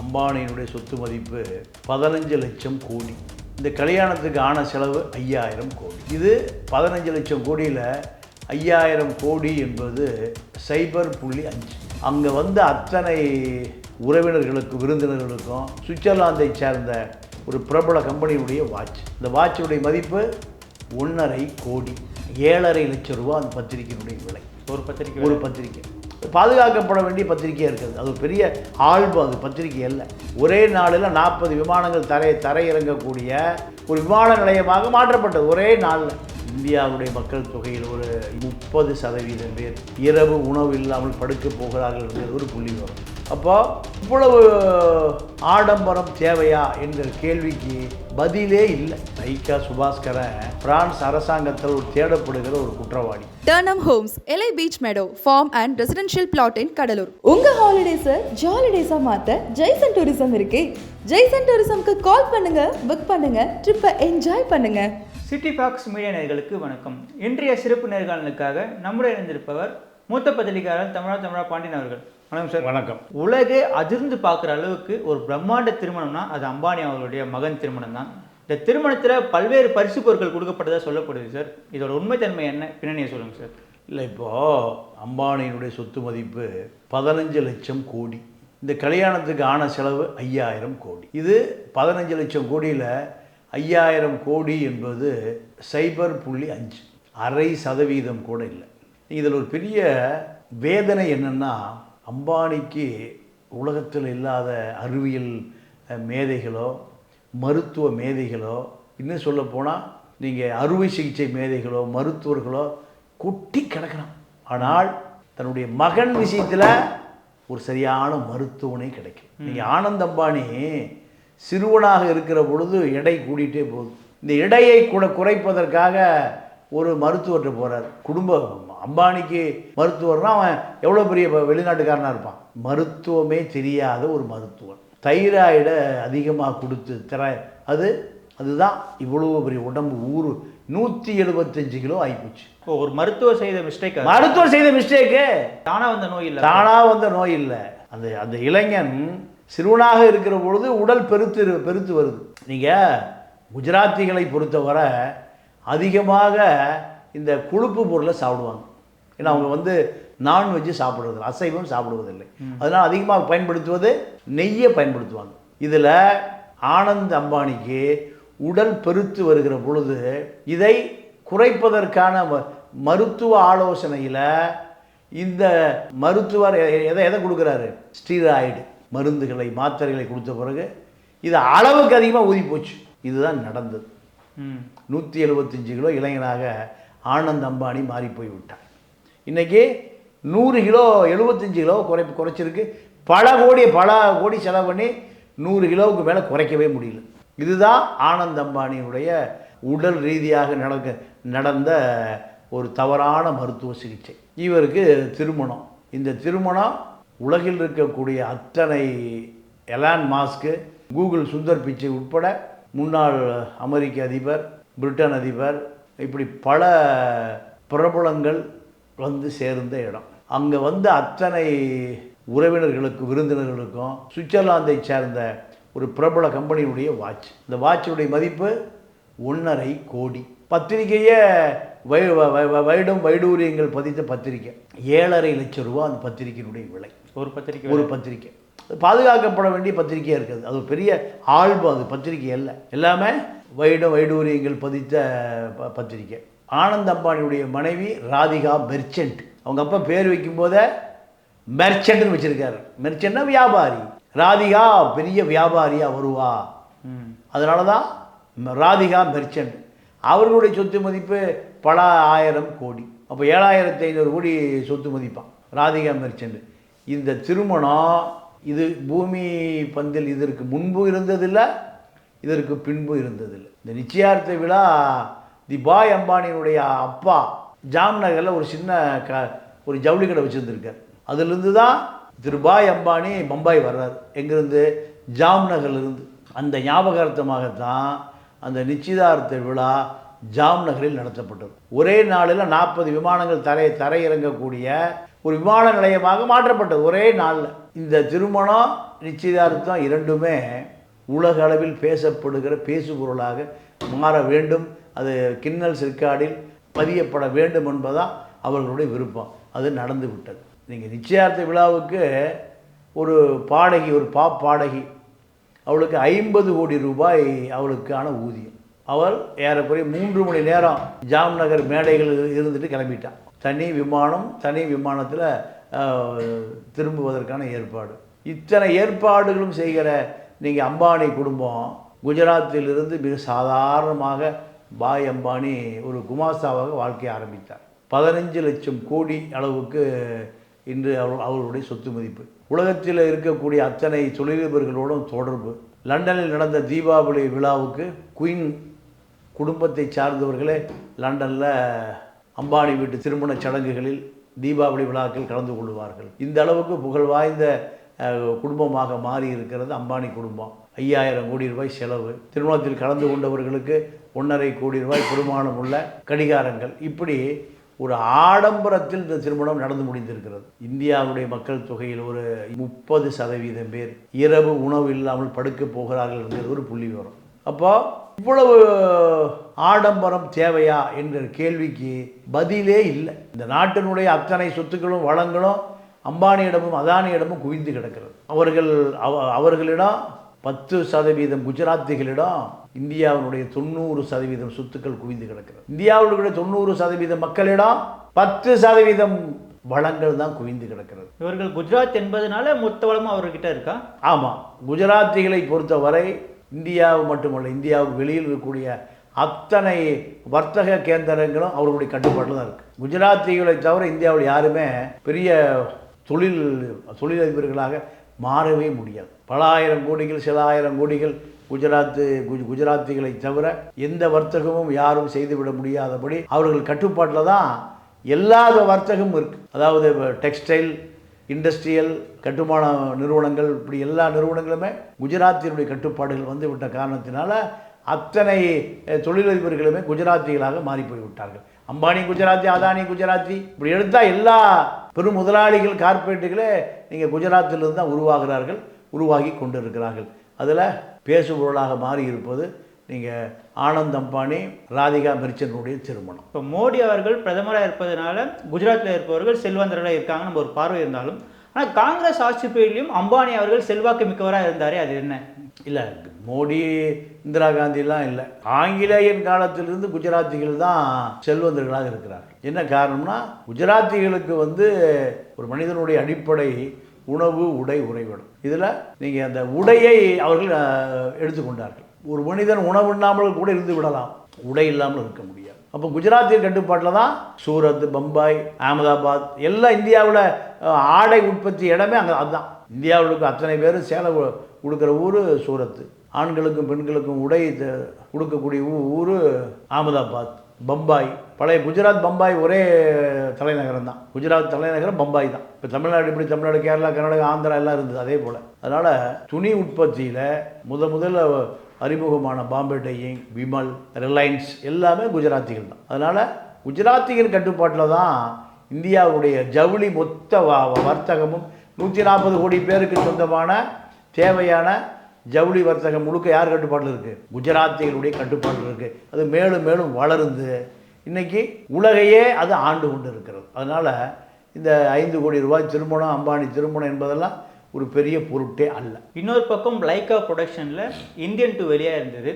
அம்பானியினுடைய சொத்து மதிப்பு பதினஞ்சு லட்சம் கோடி. இந்த கல்யாணத்துக்கு ஆன செலவு ஐயாயிரம் கோடி. இது பதினஞ்சு லட்சம் கோடியில் ஐயாயிரம் கோடி என்பது சைபர் புள்ளி அஞ்சு. அங்கே வந்த அத்தனை உறவினர்களுக்கும் விருந்தினர்களுக்கும் சுவிட்சர்லாந்தை சேர்ந்த ஒரு பிரபல கம்பெனியுடைய வாட்ச். இந்த வாட்சுடைய மதிப்பு ஒன்றரை கோடி. ஏழரை லட்சம் ரூபா அந்த பத்திரிகையினுடைய விலை. ஒரு பத்திரிக்கை ஒரு பத்திரிக்கை பாதுகாக்கப்பட வேண்டிய பத்திரிகையாக இருக்குது. அது பெரிய ஆல்பம் அது பத்திரிக்கை அல்ல. ஒரே நாளில் நாற்பது விமானங்கள் தரை தரையிறங்கக்கூடிய ஒரு விமான நிலையமாக மாற்றப்பட்டது. ஒரே நாளில். இந்தியாவுடைய மக்கள் தொகையில் ஒரு முப்பது சதவீதம் பேர் இரவு உணவு இல்லாமல் படுக்க போகிறார்கள் என்பது ஒரு புள்ளி வரும். அப்போ இவ்வளவு ஆடம்பரம் தேவையா என்கிற கேள்விக்கு பதிலே இல்லை. நைக்கா சுபாஸ்கரன் பிரான்ஸ் அரசாங்கத்தால் ஒரு தேடப்படுகிற ஒரு குற்றவாளி. டர்னம் ஹோம்ஸ் எலை beach meadow farm and residential plot in Cuddalore. உங்க ஹாலிடேஸை ஜாலி டேஸா மாத்த ஜெய்சன் டூரிசம் இருக்கே. ஜெய்சன் டூரிசம்க்கு கால் பண்ணுங்க புக் பண்ணுங்க ட்ரிப்பை என்ஜாய் பண்ணுங்க. சிட்டி ஃபாக்ஸ் மீடியா நேயர்களுக்கு வணக்கம். இன்றைய சிறப்பு நேர்காணலுக்காக நம்முடைய இணைந்திருப்பவர் மூத்த பத்திரிகையாளர் தமிழா தமிழா பாண்டியன் அவர்கள். வணக்கம் சார். வணக்கம். உலகே அதிர்ந்து பார்க்குற அளவுக்கு ஒரு பிரம்மாண்ட திருமணம்னா அது அம்பானி அவர்களுடைய மகன் திருமணம் தான் இந்த திருமணத்தில் பல்வேறு பரிசு பொருட்கள் கொடுக்கப்பட்டதா சொல்லப்படுது சார். இதோட உண்மைத்தன்மை என்ன? பின்னணியை சொல்லுங்கள் சார். இல்லை இப்போது அம்பானியினுடைய சொத்து மதிப்பு பதினஞ்சு லட்சம் கோடி. இந்த கல்யாணத்துக்கு ஆன செலவு ஐயாயிரம் கோடி. இது பதினஞ்சு லட்சம் கோடியில் ஐயாயிரம் கோடி என்பது சைபர் புள்ளி அஞ்சு. அரை சதவீதம் கூட இல்லை. இதில் ஒரு பெரிய வேதனை என்னென்னா அம்பானிக்கு உலகத்தில் இல்லாத அறிவியல் மேதைகளோ மருத்துவ மேதைகளோ இன்னும் சொல்ல போனால் நீங்கள் அறுவை சிகிச்சை மேதைகளோ மருத்துவர்களோ கொட்டி கிடக்கிறான். ஆனால் தன்னுடைய மகன் விஷயத்தில் ஒரு சரியான மருத்துவனே கிடைக்கும் நீங்கள் ஆனந்த் அம்பானி சிறுவனாக இருக்கிற பொழுது எடை கூடிட்டே போகுது. இந்த எடையை கூட குறைப்பதற்காக ஒரு மருத்துவர்கிட்ட போகிறார் குடும்ப அம்பானிக்கு மருத்துவர்னா அவன் எவ்வளோ பெரிய வ- வெளிநாட்டுக்காரனா இருப்பான். மருத்துவமே தெரியாத ஒரு மருத்துவன். தைராய்டை அதிகமாக கொடுத்து திற அது அதுதான் இவ்வளோ பெரிய உடம்பு. ஊர் நூற்றி எழுபத்தஞ்சு கிலோ ஆகிப்போச்சு ஒரு மருத்துவர் செய்த மிஸ்டேக் மருத்துவர் செய்த மிஸ்டேக்கு தானா வந்த நோய் இல்லை? தானா வந்த நோய் இல்லை. அந்த அந்த இளைஞன் சிறுவனாக இருக்கிற பொழுது உடல் பெருத்து பெருத்து வருது. நீங்கள் குஜராத்திகளை பொறுத்தவரை அதிகமாக இந்த கொழுப்பு பொருளை சாப்பிடுவாங்க. ஏன்னா அவங்க வந்து நான்வெஜ்ஜு சாப்பிடுறது அசைவம் சாப்பிடுவதில்லை. அதனால் அதிகமாக பயன்படுத்துவது நெய்யை பயன்படுத்துவாங்க. இதில் ஆனந்த் அம்பானிக்கு உடல் பெருத்து வருகிற பொழுது இதை குறைப்பதற்கான மருத்துவ ஆலோசனையில் இந்த மருத்துவர் எதை எதை கொடுக்குறாரு? ஸ்டீராய்டு. மருந்துகளை மாத்திரைகளை கொடுத்த பிறகு இது அளவுக்கு அதிகமாக ஊதி போச்சு. இதுதான் நடந்தது. நூற்றி எழுபத்தஞ்சு கிலோ இளைஞனாக ஆனந்த் அம்பானி மாறி போய் விட்டார். இன்றைக்கி நூறு கிலோ எழுபத்தஞ்சு கிலோ குறை குறைச்சிருக்கு. பல கோடி பல கோடி செலவு பண்ணி நூறு கிலோவுக்கு மேலே குறைக்கவே முடியல. இதுதான் ஆனந்த் அம்பானியுடைய உடல் ரீதியாக நடக்க நடந்த ஒரு தவறான மருத்துவ சிகிச்சை. இவருக்கு திருமணம். இந்த திருமணம் உலகில் இருக்கக்கூடிய அத்தனை Elon mask Google Sundar Pichai உட்பட முன்னாள் அமெரிக்க அதிபர் பிரிட்டன் அதிபர் இப்படி பல பிரபலங்கள் வந்து சேர்ந்த இடம். அங்கே வந்து அத்தனை உறவினர்களுக்கும் விருந்தினர்களுக்கும் சுவிட்சர்லாந்தை சேர்ந்த ஒரு பிரபல கம்பெனியுடைய வாட்ச். இந்த வாட்சுடைய மதிப்பு ஒன்றரை கோடி. பத்திரிகையை வை வைடும் வைடூரியங்கள் பதித்த பத்திரிக்கை. ஏழரை லட்சம் ரூபா அந்த பத்திரிகையினுடைய விலை. ஒரு பத்திரிக்கை ஒரு பத்திரிக்கை. பாதுகாக்கப்பட வேண்டிய பத்திரிக்கையாக இருக்குது. அது ஒரு பெரிய ஆல்பம் அது பத்திரிக்கை அல்ல. எல்லாமே வைட வைடூரியங்கள் பதித்த ப- பத்திரிக்கை. ஆனந்த் அம்பானியுடைய மனைவி ராதிகா மெர்ச்சன்ட். அவங்க அப்பா பேர் வைக்கும்போதே மெர்ச்சன்ட்னு வச்சிருக்காரு. மெர்ச்சன்ட்னா வியாபாரி. ராதிகா பெரிய வியாபாரியா வருவா. அதனால தான் ராதிகா மெர்ச்சன்ட். அவர்களுடைய சொத்து மதிப்பு பல ஆயிரம் கோடி. அப்போ ஏழாயிரத்தி ஐநூறு கோடி சொத்து மதிப்பான் ராதிகா மெர்ச்சன்ட். இந்த திருமணம் இது பூமி பந்தில் இதற்கு முன்பு இருந்ததில்லை இதற்கு பின்பு இருந்ததில்லை. இந்த நிச்சயார்த்த விழா தி பாய் அம்பானியினுடைய அப்பா ஜாம்நகரில் ஒரு சின்ன க ஒரு ஜவுளி கடை வச்சுருந்துருக்கார். அதுலேருந்து தான் திரு பாய் அம்பானி பம்பாய் வர்றார். எங்கேருந்து? ஜாம்நகர்லேருந்து அந்த ஞாபகார்த்தமாகத்தான் அந்த நிச்சயதார்த்த விழா ஜாம் நகரில் நடத்தப்பட்டது. ஒரே நாளில் நாற்பது விமானங்கள் தரை தரையிறங்கக்கூடிய ஒரு விமான நிலையமாக மாற்றப்பட்டது ஒரே நாளில். இந்த திருமணம் நிச்சயதார்த்தம் இரண்டுமே உலக அளவில் பேசப்படுகிற பேசுபொருளாக மாற வேண்டும். அது கிண்ணல் சிற்காடில் பதியப்பட வேண்டும் என்பதான் அவர்களுடைய விருப்பம். அது நடந்து விட்டது நீங்கள் நிச்சயார்த்த விழாவுக்கு ஒரு பாடகி ஒரு பாப் பாடகி அவளுக்கு ஐம்பது கோடி ரூபாய் அவளுக்கான ஊதியம். அவள் ஏறக்குறைய மூன்று மணி நேரம் ஜாம்நகர் மேடைகளில் இருந்துட்டு கிளம்பிட்டான். தனி விமானம் தனி விமானத்தில் திரும்புவதற்கான ஏற்பாடு. இத்தனை ஏற்பாடுகளும் செய்கிற நீங்கள் அம்பானி குடும்பம் குஜராத்திலிருந்து மிக சாதாரணமாக பாய் அம்பானி ஒரு குமாஸ்தாவாக வாழ்க்கையை ஆரம்பித்தார். பதினஞ்சு லட்சம் கோடி அளவுக்கு இன்று அவர் அவர்களுடைய சொத்து மதிப்பு. உலகத்தில் இருக்கக்கூடிய அத்தனை தொழிலதிபர்களோடும் தொடர்பு. லண்டனில் நடந்த தீபாவளி விழாவுக்கு குயின் குடும்பத்தை சார்ந்தவர்களே லண்டனில் அம்பானி வீட்டு திருமண சடங்குகளில் தீபாவளி விழாக்கள் கலந்து கொள்வார்கள். இந்த அளவுக்கு புகழ் வாய்ந்த குடும்பமாக மாறி இருக்கிறது அம்பானி குடும்பம். ஐயாயிரம் கோடி ரூபாய் செலவு. திருமணத்தில் கலந்து கொண்டவர்களுக்கு ஒன்றரை கோடி ரூபாய் பெருமானம் உள்ள கடிகாரங்கள். இப்படி ஒரு ஆடம்பரத்தில் இந்த திருமணம் நடந்து முடிந்திருக்கிறது. இந்தியாவுடைய மக்கள் தொகையில் ஒரு முப்பது சதவீதம் பேர் இரவு உணவு இல்லாமல் படுக்க போகிறார்கள் என்கிறது ஒரு புள்ளி விவரம். அப்போ இவ்வளவு ஆடம்பரம் தேவையா என்ற கேள்விக்கு பதிலே இல்லை. இந்த நாட்டினுடைய அத்தனை சொத்துக்களும் வளங்களும் அம்பானியிடமும் அதானியிடமும் குவிந்து கிடக்கிறது. அவர்கள் அவ- அவர்களிடம் பத்து சதவீதம் குஜராத்திகளிடம் இந்தியாவினுடைய தொண்ணூறு சதவீதம் சொத்துக்கள் குவிந்து கிடக்கிறது. இந்தியாவுடைய தொண்ணூறு சதவீதம் மக்களிடம் பத்து சதவீதம் வளங்கள் தான் குவிந்து கிடக்கிறது. இவர்கள் குஜராத் என்பதனால மொத்த வளமும் அவர்கிட்ட இருக்கா? ஆமாம் குஜராத்திகளை பொறுத்தவரை இந்தியாவு மட்டுமல்ல இந்தியாவுக்கு வெளியில் இருக்கக்கூடிய அத்தனை வர்த்தக கேந்திரங்களும் அவர்களுடைய கட்டுப்பாட்டில் தான் இருக்குது குஜராத்திகளை தவிர இந்தியாவில் யாருமே பெரிய தொழில் தொழிலதிபர்களாக மாறவே முடியாது. பல ஆயிரம் கோடிகள் சில ஆயிரம் கோடிகள் குஜராத்து குஜராத்திகளை தவிர எந்த வர்த்தகமும் யாரும் செய்துவிட முடியாதபடி அவர்கள் கட்டுப்பாட்டில் தான் எல்லா வர்த்தகமும் இருக்குது அதாவது டெக்ஸ்டைல் இண்டஸ்ட்ரியல் கட்டுமான நிறுவனங்கள் இப்படி எல்லா நிறுவனங்களுமே குஜராத்தினுடைய கட்டுப்பாடுகள் வந்து விட்ட காரணத்தினால அத்தனை தொழிலதிபர்களுமே குஜராத்திகளாக மாறி போய்விட்டார்கள் அம்பானி குஜராத்தி அதானி குஜராத்தி இப்படி எடுத்தால் எல்லா பெரும் முதலாளிகள் கார்பரேட்டுகளே நீங்கள் குஜராத்திலிருந்து தான் உருவாகிறார்கள் உருவாகி கொண்டிருக்கிறார்கள். அதில் பேசுபொருளாக மாறி இருப்பது நீங்கள் ஆனந்த் அம்பானி ராதிகா மெர்ச்சனுடைய திருமணம். இப்போ மோடி அவர்கள் பிரதமராக இருப்பதனால குஜராத்தில் இருப்பவர்கள் செல்வந்தர்களாக இருக்காங்க நம்ம ஒரு பார்வை இருந்தாலும் ஆனால் காங்கிரஸ் ஆட்சி பீரியட்லையும் அம்பானி அவர்கள் செல்வாக்கு மிக்கவராக இருந்தாரே அது என்ன? இல்லை மோடி இந்திரா காந்திலாம் இல்லை. ஆங்கிலேயன் காலத்திலிருந்து குஜராத்திகள் தான் செல்வந்தர்களாக இருக்கிறார்கள். என்ன காரணம்னா குஜராத்திகளுக்கு வந்து ஒரு மனிதனுடைய அடிப்படை உணவு உடை உறைவிடம். இதில் நீங்கள் அந்த உடையை அவர்கள் எடுத்துக்கொண்டார்கள். ஒரு மனிதன் உணவு இல்லாமல் கூட இருந்து விடலாம். உடை இல்லாமல் இருக்க முடியாது. அப்போ குஜராத்தின் கட்டுப்பாட்டில் தான் சூரத் பம்பாய் அகமதாபாத் எல்லாம் இந்தியாவில் ஆடை உற்பத்தி இடமே அங்கே அதுதான். இந்தியாவில் இருக்க அத்தனை பேரும் சேலை கொடுக்குற ஊர் சூரத்து. ஆண்களுக்கும் பெண்களுக்கும் உடை த- ஊர் அகமதாபாத் பம்பாய். பழைய குஜராத் பம்பாய் ஒரே தலைநகரம் தான். குஜராத் தலைநகரம் பம்பாய் தான். இப்போ தமிழ்நாடு இப்படி தமிழ்நாடு கேரளா கர்நாடகா ஆந்திரா எல்லாம் இருந்தது அதே போல். அதனால் துணி உற்பத்தியில் முத முதல்ல அறிமுகமான பாம்பே டையிங் விமல் ரிலையன்ஸ் எல்லாமே குஜராத்திகள் தான். அதனால் குஜராத்திகள் கட்டுப்பாட்டில் தான் இந்தியாவுடைய ஜவுளி மொத்த வர்த்தகமும் நூற்றி நாற்பது கோடி பேருக்கு சொந்தமான தேவையான ஜவுளி வர்த்தகம் முழுக்க யார் கட்டுப்பாட்டில் இருக்குது குஜராத்திகளுடைய கட்டுப்பாட்டில் இருக்குது அது மேலும் மேலும் வளர்ந்து இன்னைக்கு உலகையே அது ஆண்டு கொண்டு இருக்கிறது அதனால் இந்த ஐந்து கோடி ரூபாய் திருமணம் அம்பானி திருமணம் என்பதெல்லாம் ஒரு பெரிய பொருட்டே அல்ல. இன்னொரு பக்கம் லைக்கா ப்ரொடக்ஷனில் இந்தியன் டூ வெளியாக இருந்தது.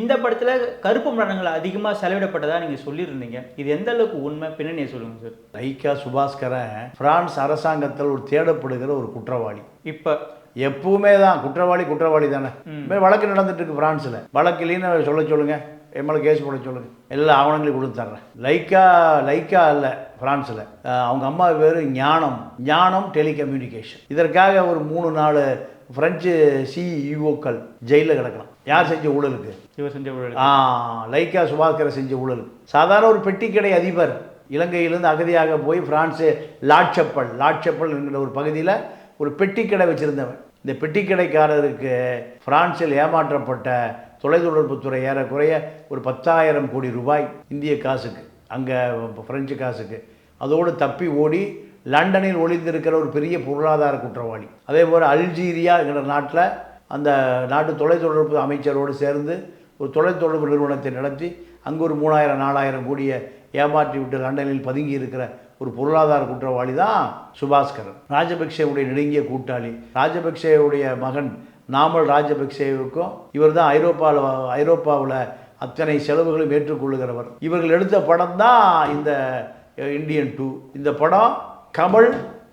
இந்த படத்தில் கருப்பு மரணங்கள் அதிகமாக செலவிடப்பட்டதா நீங்கள் சொல்லியிருந்தீங்க. இது எந்த அளவுக்கு உண்மை? பின்னணியை சொல்லுங்கள் சார். லைக்கா சுபாஸ்கரன் பிரான்ஸ் அரசாங்கத்தால் ஒரு தேடப்படுகிற ஒரு குற்றவாளி. இப்போ எப்பவுமே தான் குற்றவாளி குற்றவாளி தானே. வழக்கு நடந்துட்டு இருக்கு பிரான்ஸில். வழக்கு இல்லைன்னு சொல்ல சொல்லுங்க. என் மேலே கேஸ் போட சொல்லுங்க. எல்லா ஆவணங்களையும் கொடுத்து தர்றேன். லைக்கா லைக்கா அல்ல பிரான்ஸில். அவங்க அம்மா பேர் ஞானம். ஞானம் டெலிகம்யூனிகேஷன். இதற்காக ஒரு மூணு நாலு ஃப்ரெஞ்சு சிஇஓக்கள் ஜெயிலில் கிடக்கலாம். யார் செஞ்ச ஊழலுக்கு? இவர் செஞ்ச ஊழல் ஆ லைக்கா சுபாஸ்கர் செஞ்ச ஊழல். சாதாரண ஒரு பெட்டிக்கடை அதிபர். இலங்கையிலிருந்து அகதியாக போய் பிரான்ஸு லாட்சப்பல் லாட்சப்பல் என்கிற ஒரு பகுதியில் ஒரு பெட்டிக்கடை வச்சுருந்தவன். இந்த பெட்டிக்கடைக்காரருக்கு பிரான்சில் ஏமாற்றப்பட்ட தொலைத்தொடர்புத்துறை ஏறக்குறைய ஒரு பத்தாயிரம் கோடி ரூபாய் இந்திய காசுக்கு அங்கே பிரெஞ்சு காசுக்கு. அதோடு தப்பி ஓடி லண்டனில் ஒளிந்திருக்கிற ஒரு பெரிய பொருளாதார குற்றவாளி. அதே போல் அல்ஜீரியா என்கிற நாட்டில் அந்த நாட்டு தொலைத்தொடர்பு அமைச்சரோடு சேர்ந்து ஒரு தொலைத்தொடர்பு நிறுவனத்தை நடத்தி அங்கே ஒரு மூணாயிரம் நாலாயிரம் கோடியை ஏமாற்றி விட்டு லண்டனில் பதுங்கி இருக்கிற ஒரு பொருளாதார குற்றவாளி தான் சுபாஸ்கரன் ராஜபக்சேவுடைய நெருங்கிய கூட்டாளி ராஜபக்சேவுடைய மகன் நாமல் ராஜபக்சேவுக்கும் இவர் தான் ஐரோப்பாவில் ஐரோப்பாவில் அத்தனை செலவுகளும் ஏற்றுக்கொள்ளுகிறவர். இவர்கள் எடுத்த படம் தான் இந்த இந்தியன் டூ இந்த படம் கமல்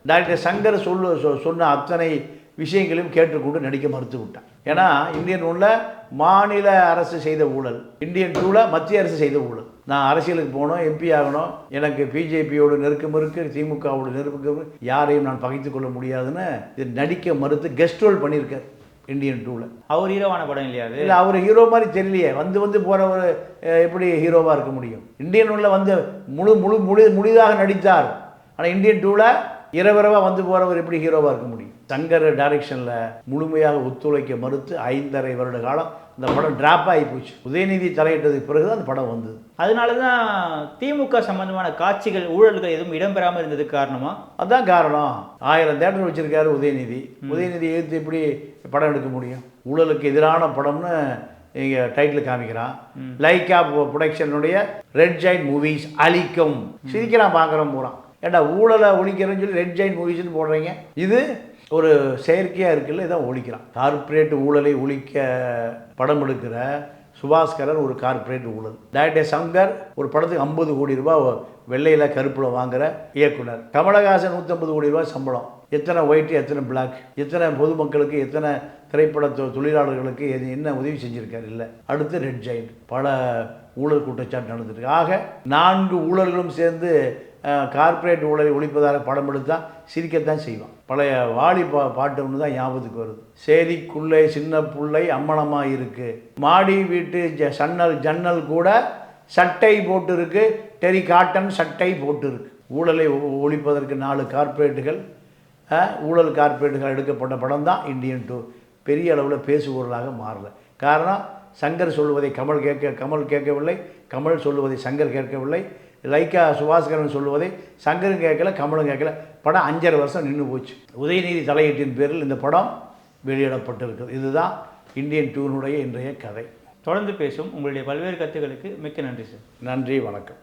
டாக்டர் சங்கர் சொல்லு சொ- சொன்ன அத்தனை விஷயங்களையும் கேட்டுக்கொண்டு நடிக்க மறுத்து விட்டான் ஏன்னா இந்தியன் ஒன்றில் மாநில அரசு செய்த ஊழல் இந்தியன் டூவில் மத்திய அரசு செய்த ஊழல். நான் அரசியலுக்கு போகணும் எம்பி ஆகணும் எனக்கு பிஜேபியோட நெருக்கம் இருக்குது திமுகவோட நெருக்கம் யாரையும் நான் பகைத்து கொள்ள முடியாதுன்னு இது நடிக்க மறுத்து கெஸ்ட் ரோல் பண்ணியிருக்கார். இந்தியன் டூவில் அவர் ஹீரோவான படம் இல்லையா அது? இல்லை அவர் ஹீரோ மாதிரி தெரியலையே. வந்து வந்து போகிறவர் எப்படி ஹீரோவாக இருக்க முடியும்? இந்தியன் ஒன்றில் வந்து முழு முழு முழு முழுதாக நடித்தார் ஆனால் இந்தியன் டூவில் இரவிரவாக வந்து போகிறவர் எப்படி ஹீரோவாக இருக்க முடியும்? சங்கர் டைரக்ஷனில் முழுமையாக ஒத்துழைக்க மறுத்து ஐந்தரை வருட காலம் அந்த படம் டிராப் ஆகி போச்சு. உதயநிதி தலையிட்டதுக்கு பிறகு தான் அந்த படம் வந்தது. அதனால தான் திமுக சம்பந்தமான காட்சிகள் ஊழல்கள் எதுவும் இடம்பெறாமல் இருந்ததுக்கு காரணமா? அதான் காரணம். ஆயிரம் தேட்டர் வச்சிருக்காரு உதயநிதி. உதயநிதி எதிர்த்து எப்படி படம் எடுக்க முடியும்? ஊழலுக்கு எதிரான படம்னு இங்கே டைட்டில் காமிக்கிறான். லைக்கா ப்ரொடக்ஷனுடைய ரெட் ஜாயின் மூவிஸ் அழிக்கும். சிரிக்கிறான் பார்க்குறோம் போகிறான் ஏண்டா ஊழலை ஒழிக்கிறேன்னு சொல்லி ரெட் ஜாயின் மூவிஸ்னு போடுறீங்க? இது ஒரு செயற்கையாக இருக்குல்ல இதான் ஒழிக்கிறான். கார்ப்பரேட் ஊழலை ஒழிக்க படம் எடுக்கிற சுபாஸ்கரன் ஒரு கார்ப்பரேட் ஊழல். டைரக்டர் சங்கர் ஒரு படத்துக்கு ஐம்பது கோடி ரூபாய் வெள்ளையில் கருப்பில் வாங்குகிற இயக்குனர். கமலஹாசன் நூற்றம்பது கோடி ரூபாய் சம்பளம். எத்தனை ஒயிட் எத்தனை பிளாக் எத்தனை பொதுமக்களுக்கு எத்தனை திரைப்பட தொ- தொழிலாளர்களுக்கு எது என்ன உதவி செஞ்சுருக்காரு? இல்லை. அடுத்து ரெட் ஜெயின் பல ஊழல் குற்றச்சாட்டு நடந்திருக்கு. ஆக நான்கு ஊழல்களும் சேர்ந்து கார்ப்பரேட் ஊழலை ஒழிப்பதாக படம் எடுத்தால் சிரிக்கத்தான் செய்வான். பழைய வாலி பா பாட்டு ஒன்று தான் ஞாபகத்துக்கு வருது. சேதிக்குள்ளே சின்ன புள்ளை அம்மனமாக இருக்குது மாடி வீட்டு ஜ சன்னல் ஜன்னல் கூட சட்டை போட்டிருக்கு. டெரி காட்டன் சட்டை போட்டிருக்கு. ஊழலை ஒழிப்பதற்கு நாலு கார்ப்பரேட்டுகள் ஊழல் கார்ப்பரேட்டுகள் எடுக்கப்பட்ட படம் தான் இந்தியன் டூ பெரிய அளவில் பேசுபொருளாக மாறல. காரணம் சங்கர் சொல்லுவதை கமல் கேட்க கமல் கேட்கவில்லை. கமல் சொல்லுவதை சங்கர் கேட்கவில்லை. லைக்கா சுபாஸ்கரன் சொல்லுவதை சங்கரும் கேட்கல கமலும் கேட்கல. படம் அஞ்சரை வருஷம் நின்று போச்சு. உதயநிதி தலையீட்டின் பேரில் இந்த படம் வெளியிடப்பட்டிருக்குது இதுதான் இந்தியன் டூனுடைய இன்றைய கதை. தொடர்ந்து பேசும் உங்களுடைய பல்வேறு கருத்துக்களுக்கு மிக்க நன்றி சார். நன்றி வணக்கம்.